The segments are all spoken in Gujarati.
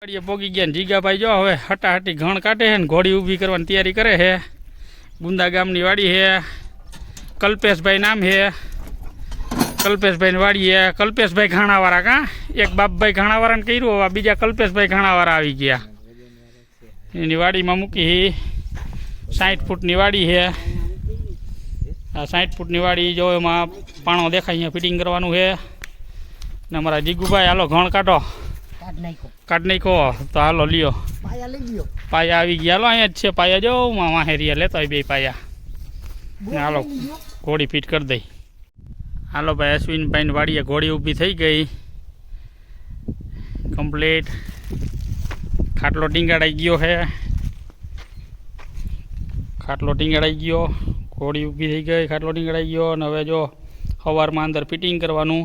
ગાડીએ પોગી ગયા ને જીગાભાઈ જો હવે હટાહટી ઘણ કાઢે છે ને ઘોડી ઊભી કરવાની તૈયારી કરે છે. ગુંદા ગામની વાડી છે. કલ્પેશભાઈ નામ છે. કલ્પેશભાઈની વાડી છે. કલ્પેશભાઈ ઘાણાવાળા કાં? એક બાપભાઈ ઘાણાવાળાને કર્યું, હવે બીજા કલ્પેશભાઈ ઘાણાવાળા આવી ગયા. એની વાડીમાં મૂકી સાઠ ફૂટની વાડી છે. આ સાઠ ફૂટની વાડી જો એમાં પાણો દેખાય, અહીંયા ફિટિંગ કરવાનું છે. ને અમારા જીગુભાઈ, હાલો, ઘણ કાઢો. કાઢ નાખ્યો. કાઢ નાખો તો હાલો લ્યો. પાયા લઈ ગયો. પાયા આવી ગયા. હાલો અહીંયા જ છે પાયા. જો વાહેરિયા લેતો હોય બે પાયા. ને હાલો ઘોડી ફિટ કરી દઈ. હાલો ભાઈ અશ્વિનભાઈની વાડીએ ઘોડી ઊભી થઈ ગઈ. કમ્પ્લીટ. ખાટલો ટીંગાડાઈ ગયો છે ખાટલો ટીંગાડાઈ ગયો. ઘોડી ઊભી થઈ ગઈ ખાટલો ટીંગાડાઈ ગયો. અને હવે જો સવારમાં અંદર ફિટિંગ કરવાનું.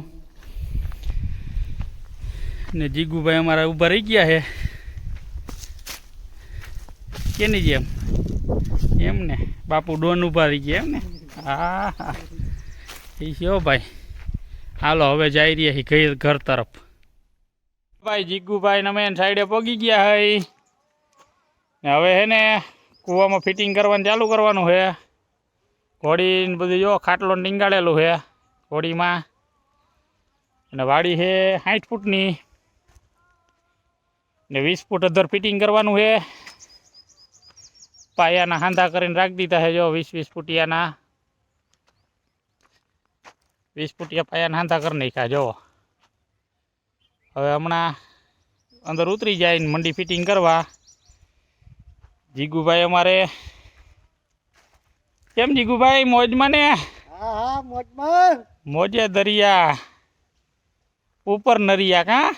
ને જીગુભાઈ અમારા ઊભા રહી ગયા છે કેની જેમ? એમ ને? બાપુ ડોન ઊભા રહી ગયા એમ ને? હા એ છે ભાઈ? હાલો, હવે જઈ રહ્યા છીએ ઘર ઘર તરફ. ભાઈ જીગુભાઈ ને મેં સાઈડે પગી ગયા હઈ ને હવે હે ને કૂવામાં ફિટિંગ કરવાનું ચાલુ કરવાનું છે ઘોડીને બધું જો ખાટલો નીંગાળેલું છે ઘોડીમાં અને વાડી છે સાઠ ફૂટની. ને વીસ ફૂટ અધર ફિટિંગ કરવાનું છે. પાયાના હાંધા કરીને રાખી દીધા છે. જો વીસ વીસ ફૂટિયાના. વીસ ફૂટિયા પાયાના હાંધા કરી નાખ્યા જો. હવે હમણાં અંદર ઉતરી જાય ને મંડી ફિટિંગ કરવા. જીગુભાઈ અમારે. કેમ જીગુભાઈ મોજમાં ને? મોજે દરિયા. ઉપર નરિયા કાં?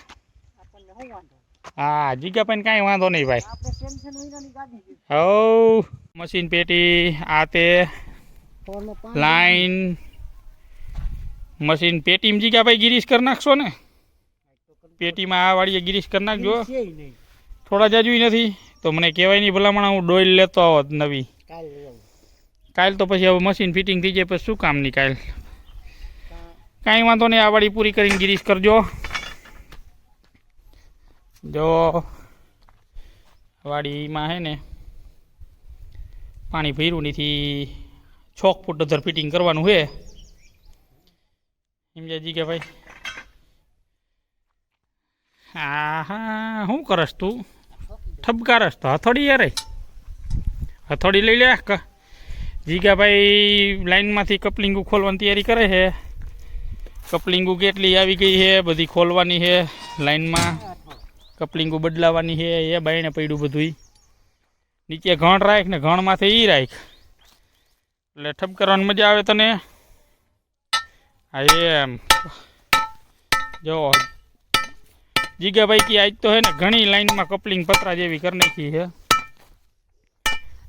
આપણને શું વાંધો? હા જીગાભાઈ કાંઈ વાંધો નહીં ભાઈ. હવ મશીન પેટી આ તે લાઈન મશીન પેટીમાં જીગા ભાઈ ગિરીશ કરી નાખશો ને? પેટીમાં આ વાળીએ ગિરીશ કરી નાખજો. નહીં. થોડા જાજુ નથી તો મને કહેવાય નહીં ભલામણ હું ડોઈલ લેતો આવત નવી. કાલ કાલ તો પછી હવે મશીન ફિટિંગ થઈ જાય પછી શું કામની કાલ? કાંઈ વાંધો નહીં આ વાળી પૂરી કરીને ગિરીશ કરજો. જો, વાડીમાં હે ને પાણી ભર્યું નથી છોક ફૂટ અધર ફિટિંગ કરવાનું છે સમજાજી કે ભાઈ હા હા શું કરસ તું? ઠપકારસ તો હથોડી યાર હથોડી લઈ લે જીગાભાઈ લાઈનમાંથી કપલિંગુ ખોલવાની તૈયારી કરે છે કપલિંગુ કેટલી આવી ગઈ છે બધી ખોલવાની છે લાઈનમાં. કપલિંગુ બદલાવાની છે, એ બાયણે પડ્યું બધુંય. નીચે ઘણ રાખ ને ઘણમાંથી એ રાખ. એટલે ઠપ કરવાની મજા આવે તને? હા, એમ. જો જીગાભાઈ કી આજ તો હે ને ઘણી લાઈનમાં કપલિંગ પતરા જેવી કરી નાખી છે.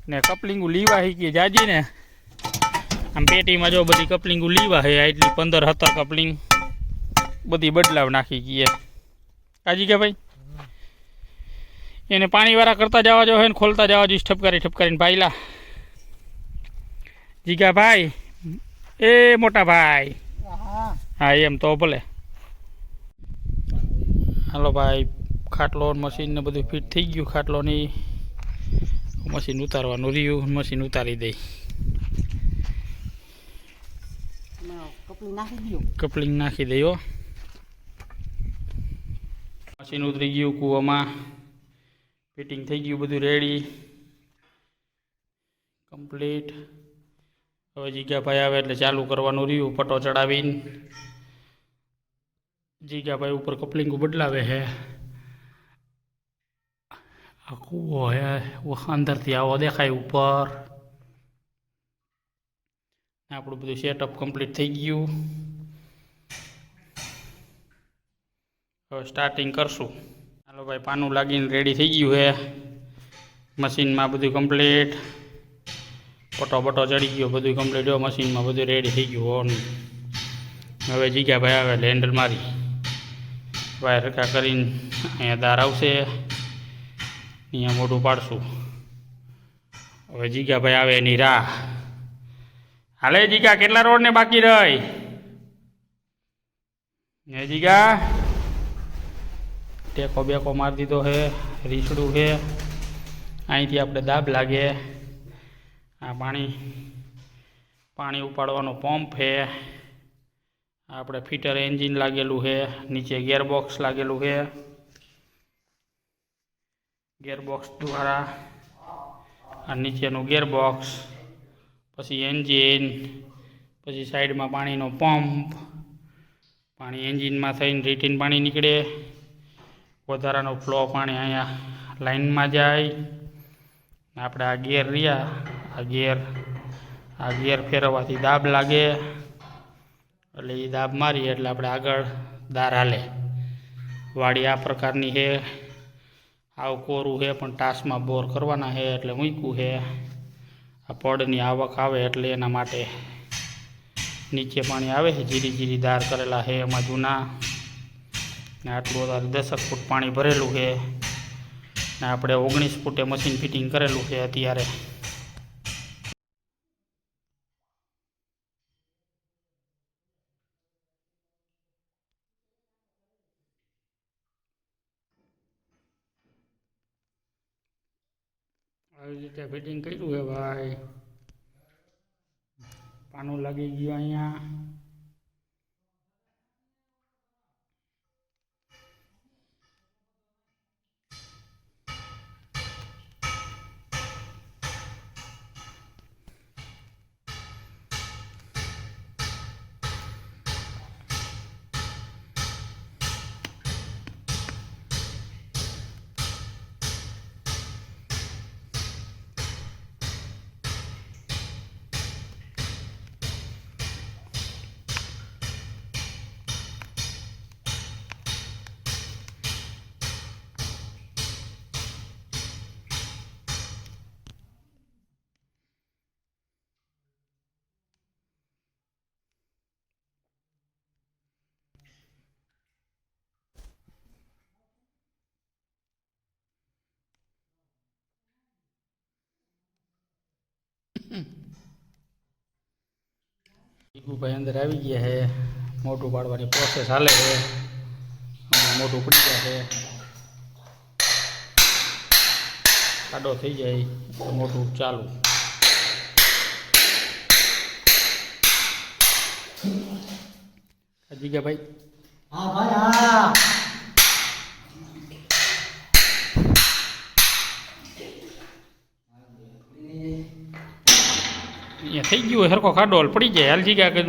ને કપલિંગો લીવા હી કે જાજી ને? આમ પેટીમાં જો બધી કપલિંગો લીવા હે એટલી પંદર, સત્તર કપલિંગ. બધી બદલાવ નાખી ગઈ કાજી કે ભાઈ? એને પાણીવાળા કરતા જવા જો હે ને ખોલતા જવા જોઈએ ઠપકારી ઠપકારીને ભાઈલા. જીગા ભાઈ એ મોટા ભાઈ. હા. હા એમ તો ભલે. હાલો ભાઈ ખાટલો મશીન ને બધું ફિટ થઈ ગયું ખાટલોની. મશીન ઉતારવાનું રહ્યું મશીન ઉતારી દઈ. કપલિંગ નાખી દઈ મશીન ઉતરી ગયું કૂવામાં. ફિટિંગ થઈ ગયું, બધું રેડી કમ્પ્લીટ હવે જીગાભાઈ આવે એટલે ચાલુ કરવાનું રહ્યું, પટો ચડાવીને. જીગાભાઈ ઉપર કપલિંગો બદલાવે છે આ કૂવો હે અંદરથી આવો દેખાય ઉપર. આપણું બધું સેટઅપ કમ્પ્લીટ થઈ ગયું. હવે સ્ટાર્ટિંગ કરશું. ભાઈ પાનું લાગીને રેડી થઈ ગયું છે. મશીનમાં બધું કમ્પ્લીટ પટો બટો ચડી ગયો, બધું કમ્પ્લીટ હોય મશીનમાં બધું રેડી થઈ ગયું ઓન હવે જીગ્યા ભાઈ આવે હેન્ડલ મારી. વાયર રખા કરીને અહીંયા દાર આવશે. અહીંયા મોઢું પાડશું. હવે જીગા ભાઈ આવે એની રાહ. હાલે જીગા કેટલા રોડ ને બાકી રહી? હે જીગા ટેકો બેકો મારી દીધો છે રીસડું છે અહીંથી આપણે દાબ લાગે. આ પાણી પાણી ઉપાડવાનો પંપ છે આપણે ફીટર એન્જિન લાગેલું છે નીચે ગિયરબોક્સ લાગેલું છે ગિયરબોક્સ દ્વારા, આ નીચેનું ગિયરબોક્સ પછી એન્જિન, પછી સાઈડમાં પાણીનો પંપ, પાણી એન્જિનમાં થઈને રીટીન પાણી નીકળે. વધારાનો ફ્લો પાણી અહીંયા લાઈનમાં જાય. આપણે આ ગેર રહ્યા. આ ગેર આ ગેર ફેરવવાથી દાબ લાગે. એટલે એ દાબ મારીએ એટલે આપણે આગળ દાર હાલે. વાડી આ પ્રકારની છે. આવું કોરું છે, પણ ટાસમાં બોર કરવાના છે, એટલે મૂક્યું છે. આ પડની આવક આવે એટલે એના માટે નીચે પાણી આવે છે જીરી જીરી દાર કરેલા છે, એમાં જૂના. ને આટલું વધારે દસક ફૂટ પાણી ભરેલું છે. ને આપણે ઓગણીસ ફૂટે મશીન ફિટિંગ કરેલું છે અત્યારે. આવી રીતે ફિટિંગ કર્યું છે ભાઈ. પાનું લાગી ગયું અહીંયા. ભાઈ અંદર આવી ગયા છે. મોટું પાડવાની પ્રોસેસ હાલે છે. મોટું પડી ગયા છે. ખાડો થઈ જાય મોટું ચાલુ. જીગા ભાઈ. હા ભાઈ, હા. અહીંયા થઈ ગયું હોય સરખો ખાડો પડી જાય. હાલ જીગા કે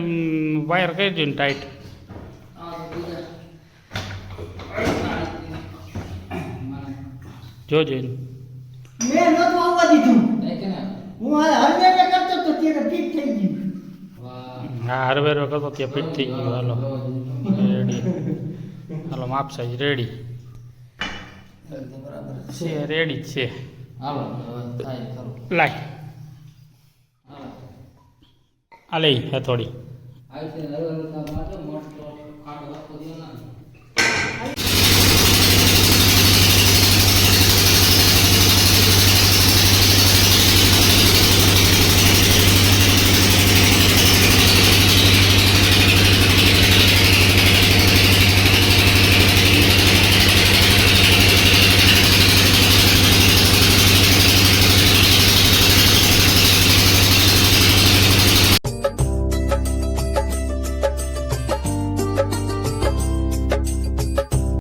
વાયર કરજો ને ટાઈટ જોજો. મેં નતો આવવા દીધું. હું આ કરતો તો ત્યારે ફિટ થઈ ગયું. હા હરવેર કરતો ત્યાં ફિટ થઈ ગયું. હાલો. રેડી હાલો માપ સાઈઝ રેડી છે. રેડી છે. હાલો લાય. આ લઈ હથોડી